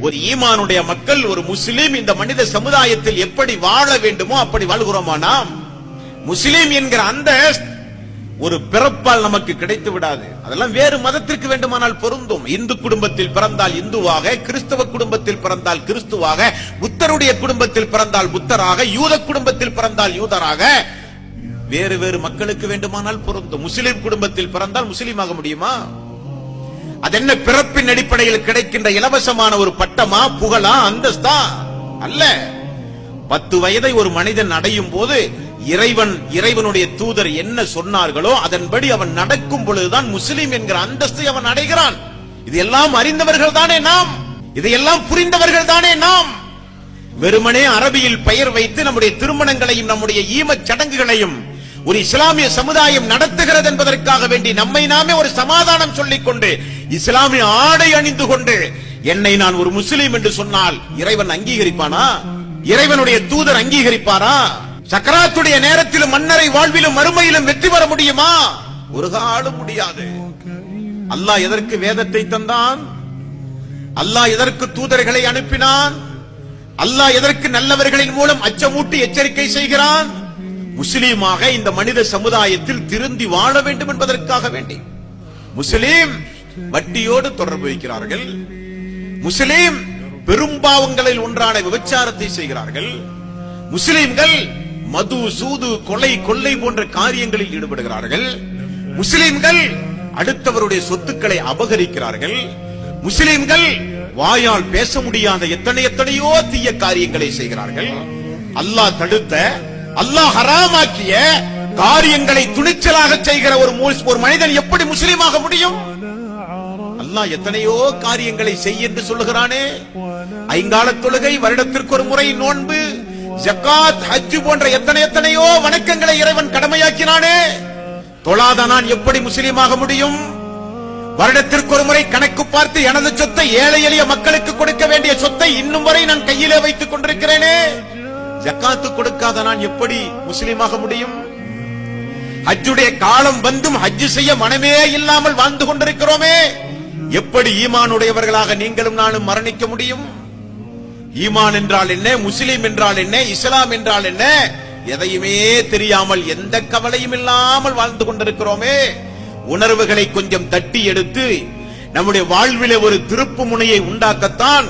ஒரு ஈமானுடைய மக்கள் ஒரு முஸ்லீம் இந்த மனித சமுதாயத்தில் எப்படி வாழ வேண்டுமோ அப்படி வாழ்கிறோமா நாம்? என்கிற அந்த ஒரு பிறப்பால் நமக்கு கிடைத்து விடாது. அதெல்லாம் வேறு மதத்திற்கு வேண்டுமானால் பொருந்தும். இந்து குடும்பத்தில் பிறந்தால் இந்துவாக கிறிஸ்தவ குடும்பத்தில் பிறந்தால் கிறிஸ்துவாக புத்தருடைய குடும்பத்தில் பிறந்தால் புத்தராக யூத குடும்பத்தில் பிறந்தால் யூதராக வேறு வேறு மக்களுக்கு வேண்டுமானால் பொருந்தும். முஸ்லிம் குடும்பத்தில் பிறந்தால் முஸ்லீமாக முடியுமா? அது என்ன பிறப்பின் அடிப்படையில் கிடைக்கின்ற இலவசமான ஒரு பட்டமா புகழா அந்தஸ்தா? அல்ல. பத்து வயதை ஒரு மனிதன் அடையும் போது இறைவன் இறைவனுடைய தூதர் என்ன சொன்னார்களோ அதன்படி அவன் நடக்கும் பொழுதுதான் முஸ்லிம் என்கிற அந்தஸ்தை அவன் அடைகிறான். இது எல்லாம் அறிந்தவர்கள் தானே நாம். இதையெல்லாம் புரிந்தவர்கள் தானே நாம். வெறுமனே அரபியில் பெயர் வைத்து நம்முடைய திருமணங்களையும் நம்முடைய ஈமச் சடங்குகளையும் ஒரு இஸ்லாமிய சமுதாயம் நடத்துகிறது என்பதற்காக வேண்டி நம்மை நாமே ஒரு சமாதானம் சொல்லிக் கொண்டு இஸ்லாமிய ஆடை அணிந்து கொண்டு என்னை நான் ஒரு முஸ்லீம் என்று சொன்னால் இறைவன் அங்கீகரிப்பானா? இறைவனுடைய தூதர் அங்கீகரிப்பாரா? சக்கராத்துடைய நேரத்திலும் மன்னரை வாழ்விலும் மறுமையிலும் வெற்றி பெற முடியுமா? ஒரு காலம் முடியாது. அல்லாஹ் எதற்கு வேதத்தை தந்தான்? அல்லாஹ் எதற்கு தூதர்களை அனுப்பினான்? அல்லாஹ் எதற்கு நல்லவர்களின் மூலம் அச்சமூட்டி எச்சரிக்கை செய்கிறான்? முஸ்லீமாக இந்த மனித சமுதாயத்தில் திருந்தி வாழ வேண்டும் என்பதற்காக வேண்டி. முஸ்லீம் வட்டியோடு தொடர்பு வைக்கிறார்கள். முஸ்லீம் பெரும்பாவங்களில் ஒன்றான விபச்சாரத்தை செய்கிறார்கள். முஸ்லிம்கள் மது சூது கொலை கொள்ளை போன்ற காரியங்களில் ஈடுபடுகிறார்கள். முஸ்லிம்கள் அடுத்தவருடைய சொத்துக்களை அபகரிக்கிறார்கள். முஸ்லிம்கள் வாயால் பேச முடியாத எத்தனை எத்தனையோ தீய காரியங்களை செய்கிறார்கள். அல்லாஹ் தடுத்த அல்லாஹ் ஹராமாக்கிய காரியங்களை துணிச்சலாக செய்கிற ஒரு ஒரு மனிதன் எப்படி முஸ்லீமாக முடியும்? அல்லாஹ் எத்தனையோ காரியங்களை செய் என்று சொல்லுகிறானே. ஐங்கால தொழுகை வருடத்திற்கு ஒரு முறை நோன்பு ஜக்காத் ஹஜ் போன்ற எத்தனை எத்தனையோ வணக்கங்களை இறைவன் கடமையாக்கினானே. தொழாத நான் எப்படி முஸ்லீமாக முடியும்? வருடத்திற்கு ஒரு முறை கணக்கு பார்த்து எனது சொத்தை ஏழை எளிய மக்களுக்கு கொடுக்க வேண்டிய சொத்தை இன்னும் வரை நான் கையிலே வைத்துக் கொண்டிருக்கிறேனே. ஜக்காத்து கொடுக்காத நான் எப்படி முஸ்லீமாக முடியும்? ஹஜ்ஜுடைய காலம் வந்தும் ஹஜ்ஜு செய்ய மனமே இல்லாமல் வாழ்ந்து கொண்டிருக்கிறோமே. எப்படி ஈமானுடையவர்களாக நீங்களும் நானும் மரணிக்க முடியும்? ஈமான் என்றால் என்ன? முஸ்லீம் என்றால் என்ன? இஸ்லாம் என்றால் என்ன? எதையுமே தெரியாமல் எந்த கவலையும் இல்லாமல் வாழ்ந்து கொண்டிருக்கிறோமே. உணர்வுகளை கொஞ்சம் தட்டி எடுத்து நம்முடைய வாழ்விலே ஒரு திருப்பு முனையை உண்டாக்கத்தான்